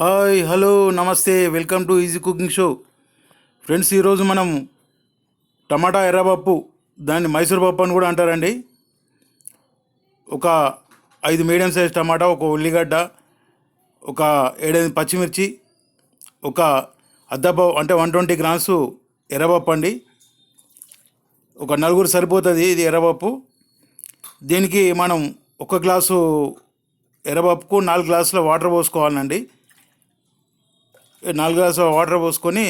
Hi hello నమస్తే welcome to easy cooking show. Friends ఈరోజు మనం టమాటా ఎర్రపప్పు దాన్ని మైసూర్ పప్పు అని కూడా అంటారండి. ఒక ఐదు మీడియం సైజ్ టమాటా ఒక ఉల్లిగడ్డ ఒక ఏడైదు పచ్చిమిర్చి ఒక అద్దపప్పు అంటే వన్ ట్వంటీ గ్రామ్స్ ఎర్రపప్పు అండి. ఒక నలుగురు సరిపోతుంది ఇది ఎర్రపప్పు. దీనికి మనం ఒక గ్లాసు ఎర్రపప్పుకు నాలుగు గ్లాసుల వాటర్ పోసుకోవాలండి. నాలుగు గ్లాసుల వాటర్ పోసుకొని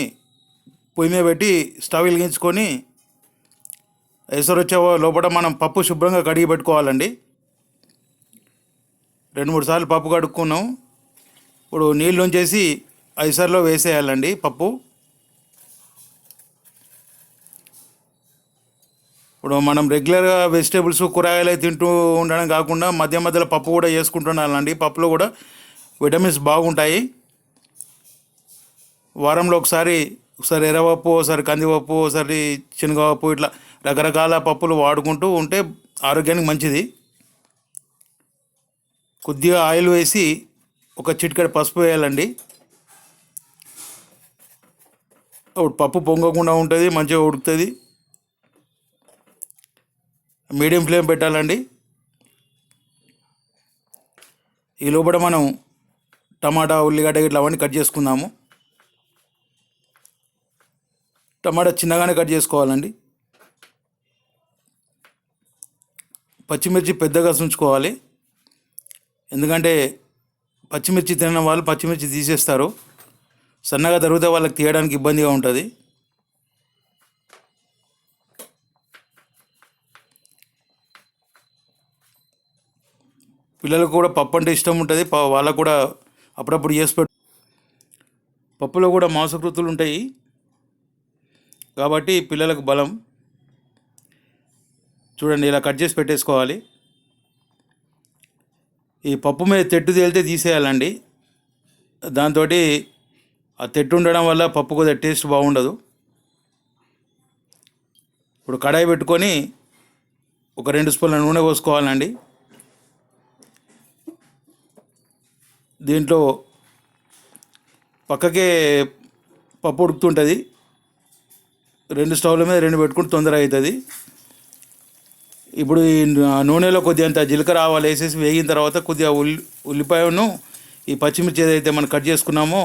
పొయ్యి మీద పెట్టి స్టవ్ వెలిగించుకొని ఎసరు వచ్చే లోపల మనం పప్పు శుభ్రంగా కడిగి పెట్టుకోవాలండి. రెండు మూడు సార్లు పప్పు కడుక్కున్నాం. ఇప్పుడు నీళ్ళు ఉంచేసి ఐసర్లో వేసేయాలండి పప్పు. ఇప్పుడు మనం రెగ్యులర్గా వెజిటేబుల్స్ కూరగాయలు తింటూ ఉండడం కాకుండా మధ్య మధ్యలో పప్పు కూడా చేసుకుంటున్నానండి పప్పులో కూడా విటమిన్స్ బాగుంటాయి. వారంలో ఒకసారి ఒకసారి ఎర్రపప్పు ఒకసారి కందిపప్పు ఒకసారి శనగపప్పు ఇట్లా రకరకాల పప్పులు వాడుకుంటూ ఉంటే ఆరోగ్యానికి మంచిది. కొద్దిగా ఆయిల్ వేసి ఒక చిటికెడు పసుపు వేయాలండి. అప్పుడు పప్పు పొంగకుండా ఉంటుంది మంచిగా ఉడుకుతుంది. మీడియం ఫ్లేమ్ పెట్టాలండి. ఈ లోపల మనం టమాటా ఉల్లిగడ్డ ఇట్లా అవన్నీ కట్ చేసుకుందాము. టమాటా చిన్నగానే కట్ చేసుకోవాలండి. పచ్చిమిర్చి పెద్దగా ఉంచుకోవాలి ఎందుకంటే పచ్చిమిర్చి తినడం వాళ్ళు పచ్చిమిర్చి తీసేస్తారు. సన్నగా తరిగితే వాళ్ళకి తీయడానికి ఇబ్బందిగా ఉంటుంది. పిల్లలకు కూడా పప్పు అంటే ఇష్టం ఉంటుంది. ప- వాళ్ళకు కూడా అప్పుడప్పుడు చేసి పెట్టు పప్పులో కూడా మాంసకృతులు ఉంటాయి. కాబట్టి పిల్లలకు బలం. చూడండి ఇలా కట్ చేసి పెట్టేసుకోవాలి. ఈ పప్పు మీద తెట్టు తేలితే తీసేయాలండి. దాంతో ఆ తెట్టు ఉండడం వల్ల పప్పు కొద్దిగా టేస్ట్ బాగుండదు. ఇప్పుడు కడాయి పెట్టుకొని ఒక రెండు స్పూన్ల నూనె పోసుకోవాలండి. దీంట్లో పక్కకే పప్పు ఉడుకుతుంటుంది. రెండు స్టవ్ల మీద రెండు పెట్టుకుంటే తొందర అవుతుంది. ఇప్పుడు ఈ నూనెలో కొద్దిగా అంత జీలకర్ర ఆవాలు వేసేసి వేగిన తర్వాత కొద్దిగా ఉల్లి ఉల్లిపాయను ఈ పచ్చిమిర్చి ఏదైతే మనం కట్ చేసుకున్నామో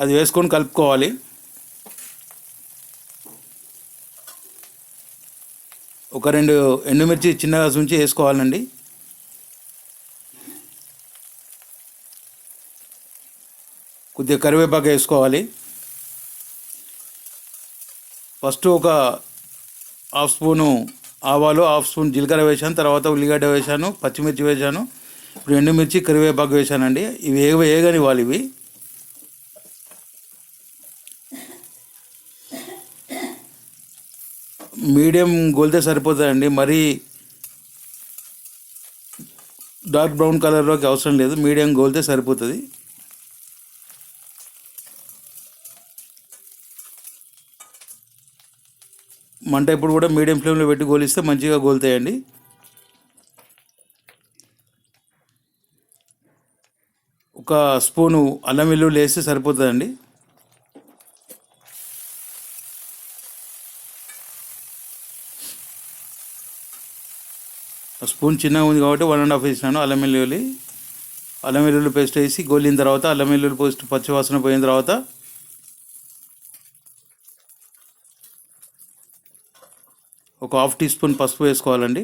అది వేసుకొని కలుపుకోవాలి. ఒక రెండు ఎండుమిర్చి చిన్నగా ఉంచి వేసుకోవాలండి. కొద్దిగా కరివేపాకు వేసుకోవాలి. ఫస్ట్ ఒక హాఫ్ స్పూను ఆవాలు హాఫ్ స్పూన్ జీలకర్ర వేసాను తర్వాత ఉల్లిగడ్డ వేసాను పచ్చిమిర్చి వేసాను ఇప్పుడు ఎండుమిర్చి కరివేపాకు వేసానండి ఇవి ఏ వేగని వాళ్ళు ఇవి. మీడియం గోలితే సరిపోతుందండి. మరీ డార్క్ బ్రౌన్ కలర్లోకి అవసరం లేదు. మీడియం గోలితే సరిపోతుంది. మంట ఇప్పుడు కూడా మీడియం ఫ్లేమ్లో పెట్టి గోలిస్తే మంచిగా గోలుతాయండి. ఒక స్పూను అల్లం వెల్లుల్లి వేస్తే సరిపోతుందండి. ఆ స్పూన్ చిన్నగా ఉంది కాబట్టి వన్ అండ్ హాఫ్ వేసినాను అల్లం వెల్లుల్లి. అల్లం వెల్లుల్లి పేస్ట్ వేసి గోలిన తర్వాత అల్లం వెల్లుల్లి పేస్ట్ పచ్చివాసన పోయిన తర్వాత ఒక హాఫ్ టీ స్పూన్ పసుపు వేసుకోవాలండి.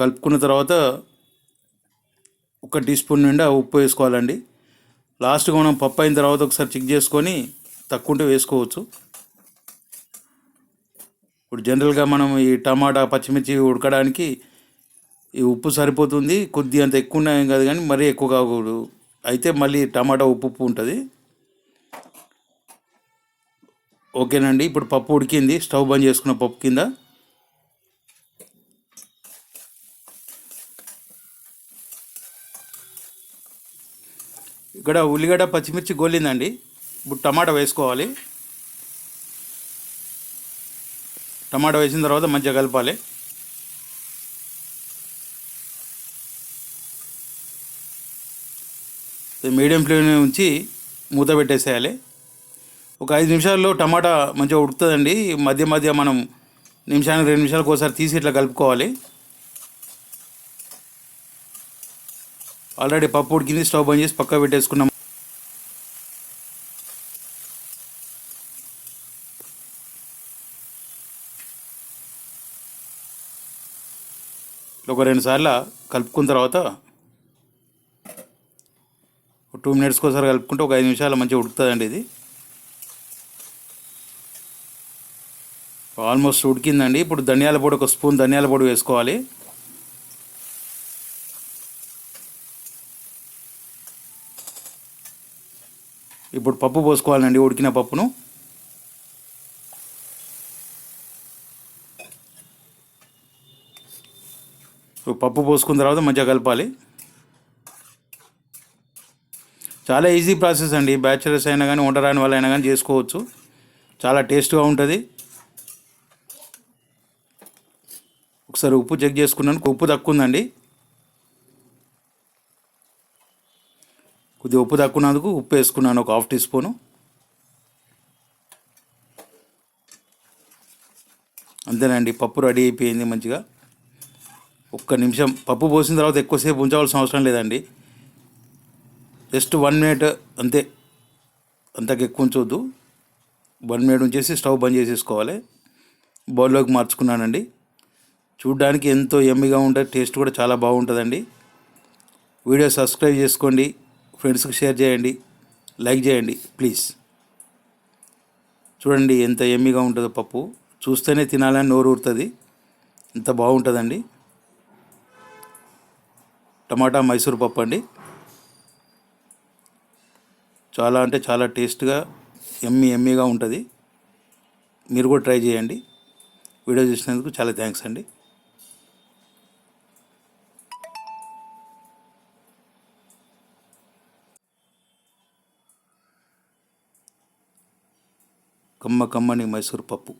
కలుపుకున్న తర్వాత ఒక టీ స్పూన్ నిండా ఉప్పు వేసుకోవాలండి. లాస్ట్గా మనం పప్పు అయిన తర్వాత ఒకసారి చెక్ చేసుకొని తక్కువ ఉంటే వేసుకోవచ్చు. ఇప్పుడు జనరల్గా మనం ఈ టమాటా పచ్చిమిర్చి ఉడకడానికి ఈ ఉప్పు సరిపోతుంది. కొద్ది అంత ఎక్కువ ఉన్నాయేం కాదు కానీ మరీ ఎక్కువ కాకూడదు. అయితే మళ్ళీ టమాటా ఉప్పు ఉప్పు ఉంటుంది. ఓకేనండి. ఇప్పుడు పప్పు ఉడికింది. స్టవ్ బంద్ చేసుకున్న పప్పు కింద. ఇక్కడ ఉల్లిగడ్డ పచ్చిమిర్చి గోలిందండి. ఇప్పుడు టమాటా వేసుకోవాలి. టమాటా వేసిన తర్వాత మంచిగా కలపాలి. మీడియం ఫ్లేమ్ ఉంచి మూత పెట్టేసేయాలి. ఒక ఐదు నిమిషాల్లో టమాటా మంచిగా ఉడుకుతుందండి. మధ్య మధ్య మనం నిమిషానికి రెండు నిమిషాలకు ఒకసారి తీసి ఇట్లా కలుపుకోవాలి. ఆల్రెడీ పప్పు ఉడికింది స్టవ్ బంద్ చేసి పక్క పెట్టేసుకున్నాం. ఒక రెండు సార్లు కలుపుకున్న తర్వాత ఒక టూ మినిట్స్కి ఒకసారి కలుపుకుంటే ఒక ఐదు నిమిషాలు మంచిగా ఉడుకుతుందండి ఇది. ఆల్మోస్ట్ ఉడికిందండి. ఇప్పుడు ధనియాల పొడి ఒక స్పూన్ ధనియాల పొడి వేసుకోవాలి. ఇప్పుడు పప్పు పోసుకోవాలండి ఉడికిన పప్పును. ఇప్పుడు పప్పు పోసుకున్న తర్వాత మంచిగా కలపాలి. చాలా ఈజీ ప్రాసెస్ అండి. బ్యాచులర్స్ అయినా కానీ వంట రాని వాళ్ళు అయినా కానీ చేసుకోవచ్చు. చాలా టేస్ట్గా ఉంటుంది. ఒకసారి ఉప్పు చెక్ చేసుకున్నాను ఉప్పు తక్కువ ఉందండి కొద్దిగా ఉప్పు తక్కువన్నందుకు ఉప్పు వేసుకున్నాను ఒక హాఫ్ టీ స్పూను. అంతేనండి పప్పు రెడీ అయిపోయింది మంచిగా. ఒక్క నిమిషం పప్పు పోసిన తర్వాత ఎక్కువసేపు ఉంచవలసిన అవసరం లేదండి. జస్ట్ వన్ మినిట్ అంతే అంతకు ఎక్కువ ఉంచవద్దు వన్ మినిట్ ఉంచేసి స్టవ్ బంద్ చేసేసుకోవాలి. బౌల్లోకి మార్చుకున్నానండి. చూడ్డానికి ఎంతో ఎమ్మిగా ఉంటుంది టేస్ట్ కూడా చాలా బాగుంటుందండి. వీడియో సబ్స్క్రైబ్ చేసుకోండి ఫ్రెండ్స్కి షేర్ చేయండి లైక్ చేయండి ప్లీజ్ చూడండి ఎంత ఎమ్మిగా ఉంటుందో పప్పు. చూస్తేనే తినాలని నోరు ఊరుతుంది. ఎంత బాగుంటుందండి. టమాటా మైసూర్ పప్పు అండి. చాలా అంటే చాలా టేస్ట్గా ఎమ్మి ఎమ్మిగా ఉంటుంది. మీరు కూడా ట్రై చేయండి. వీడియో చూసినందుకు చాలా థ్యాంక్స్ అండి. కమ్మ కమ్మని మైసూర్ పప్పు.